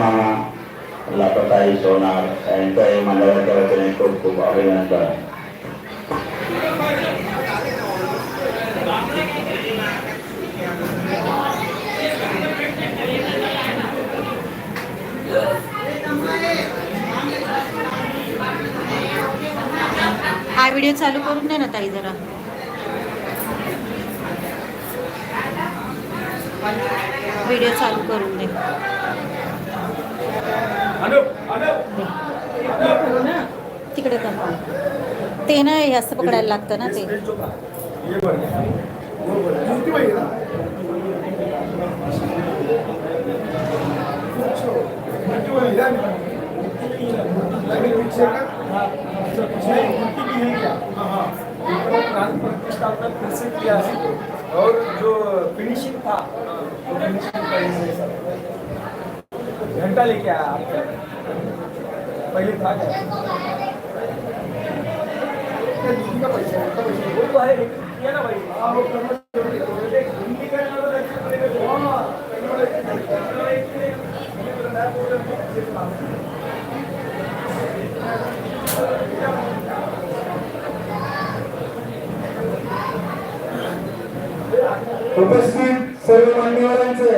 मामा लताताई सोनार यांच्याही मंडळाच्या वतीने खूप खूप अभिनंदन हा व्हिडिओ चालू करून दे ना ताई जरा. व्हिडिओ चालू करून दे. तिकडे कर ते ना असं पकडायला लागतं ना ते. फिर से किया है और जो फिनिशिंग था वो फिनिशिंग का ही है सर। घंटा लेके आया आपका पहले था क्या? वो है लेकिन ना भाई। हाँ, वो करना उपस्थित सर्व मान्यवरांचे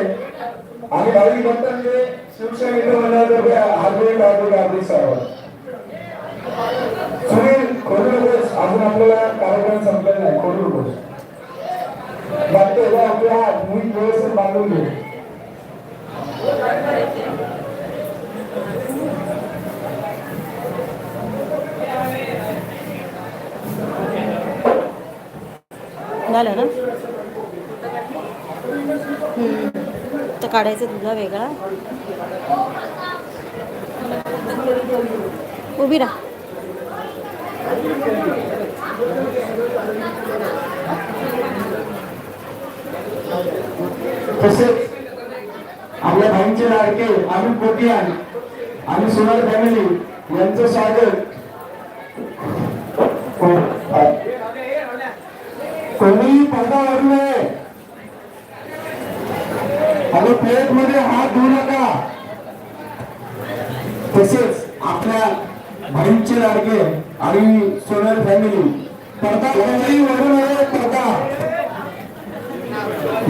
आणि भाविक भक्तांचे शिवसेना मित्र मंडळातर्फे हार्दिक हार्दिक हार्दिक स्वागत सुनील खोडूर घोष अजून आपल्याला कार्यक्रम संपलेला नाही. खोडूर घोष बाकी हो, मी व्यवस्थित बांधून घेऊ. झालं ना? हम्म. तर काढायचं तुझा वेगळा. उभी राहा. तसेच आपल्या भाईंचे लाडके अमित कोटियान आणि सोनार फॅमिली यांचं स्वागत. कोणी? पडदा वाढू नये. आणि प्लेटमध्ये हात धुवू नका. तसेच आपल्या भाईंचे लाडके आणि सोनल फॅमिली पडदा कोणीही वाढू पडदा.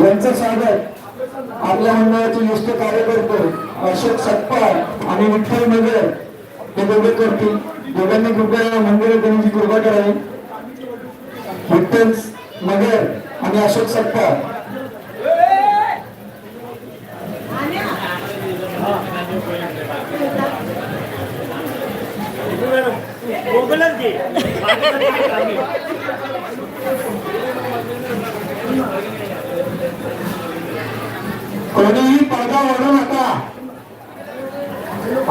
यांचं स्वागत आपल्या मंडळाचे ज्येष्ठ कार्यकर्ते अशोक सत्पाळ आणि विठ्ठल नगर. हे दोघे करतील. दोघांनी कृपया मंदिर त्यांची कृपा करावी. विठ्ठल नगर आणि अशोक सत्पाळ कोणीही पडदा ओढू नका.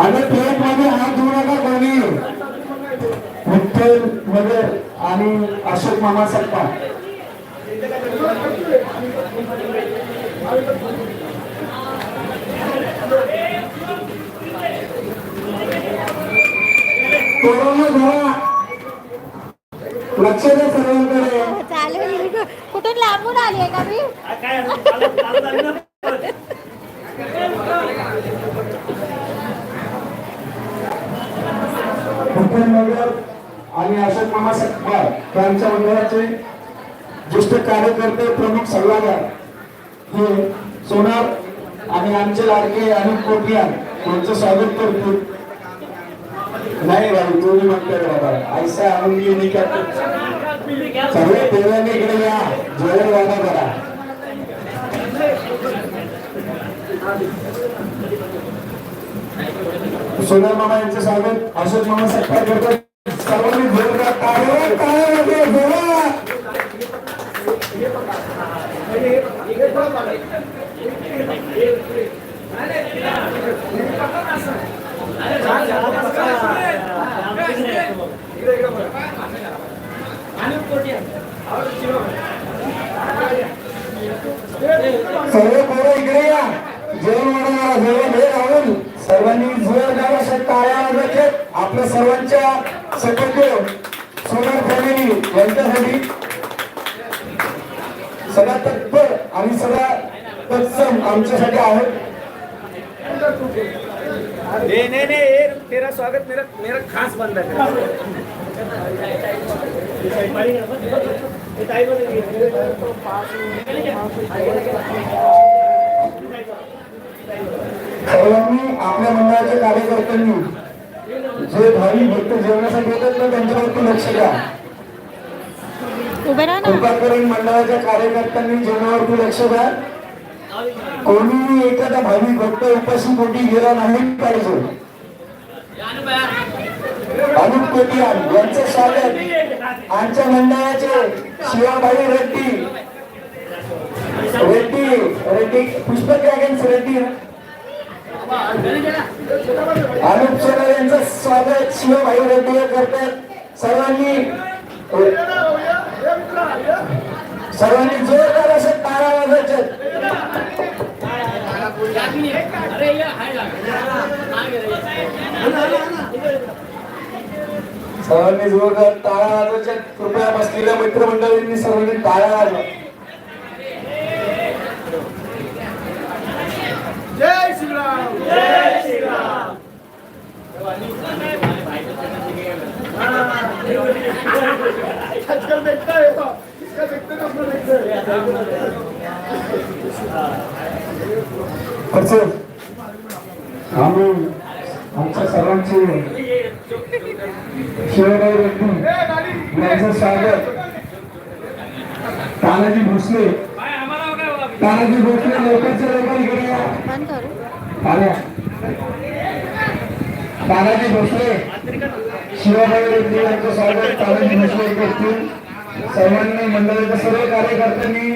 आणि प्लेटमध्ये हात धुवू नका कोणी. विठ्ठलमध्ये आणि अशोक मामा सत्ता कोरोना धरा लक्ष द्या सर्वांकडे चालेल. कुठून लांबून आली आहे का मी? नगर आणि अशोक मामा सकपाळ यांच्या मंडळाचे ज्येष्ठ कार्यकर्ते प्रमुख सल्लागार हे सोनार आणि आमचे लाडके आणि कोटियान यांचं स्वागत करतील नाही भाई तुम्ही म्हणताय बाबा. ऐसा आनंदी नाही का? सगळे देवाने इकडे या. जेवण वादा करा सोनार मामा यांचं स्वागत. अशोक मामा सत्कार करतो सर्वांनी जोरदार टाळ्या टाळ्या वाजवा, जोरात. सर्व पोरं इकडे या जेवण वाढवणारा जेवण हे राहून अशा टाळ्या वाजवायचे आपल्या सर्वांच्या सकत्य सोनार फॅमिली यांच्यासाठी सगळा तत्पर आणि सगळा तत्सम आमच्यासाठी आहे नहीं नहीं नहीं ये तेरा स्वागत मेरा मेरा खास बंदा है आपल्या मंडळाच्या कार्यकर्त्यांनी जे भावी भक्त जेवणासाठी येतात ना त्यांच्यावरती लक्ष द्या. कृपाकरण मंडळाच्या कार्यकर्त्यांनी जेवणावरती लक्ष द्या. कोणीही एखादा भावी भक्त उपाशी पोटी गेला नाही पाहिजे. अनुप कोटियान यांचं स्वागत. आमच्या मंडळाचे शिवाबाई रेड्डी. रेड्डी रेड्डी पुष्पक रेड्डी. अनुप सोनर यांचं स्वागत. शिवभाई रेड्डी करतात. सर्वांनी सर्वांनी जोरदार असं तारा वाजायचे सर्वांनी जोरदार तारा वाजवायचे. कृपया बसलेल्या मित्रमंडळींनी सर्वांनी तारा वाजवा. आजकल देखता है इसका देखते अपना देखते आम्ही आमच्या सर्वांचे शिवराय रेड्डी यांचं स्वागत तानाजी भोसले तानाजी भोसले लवकरच्या लवकर इकडे या. तानाजी भोसले शिवाभाई रेड्डी यांचं स्वागत. तानाजी भोसले करतील सर्वांनी मंडळाच्या सर्व कार्यकर्त्यांनी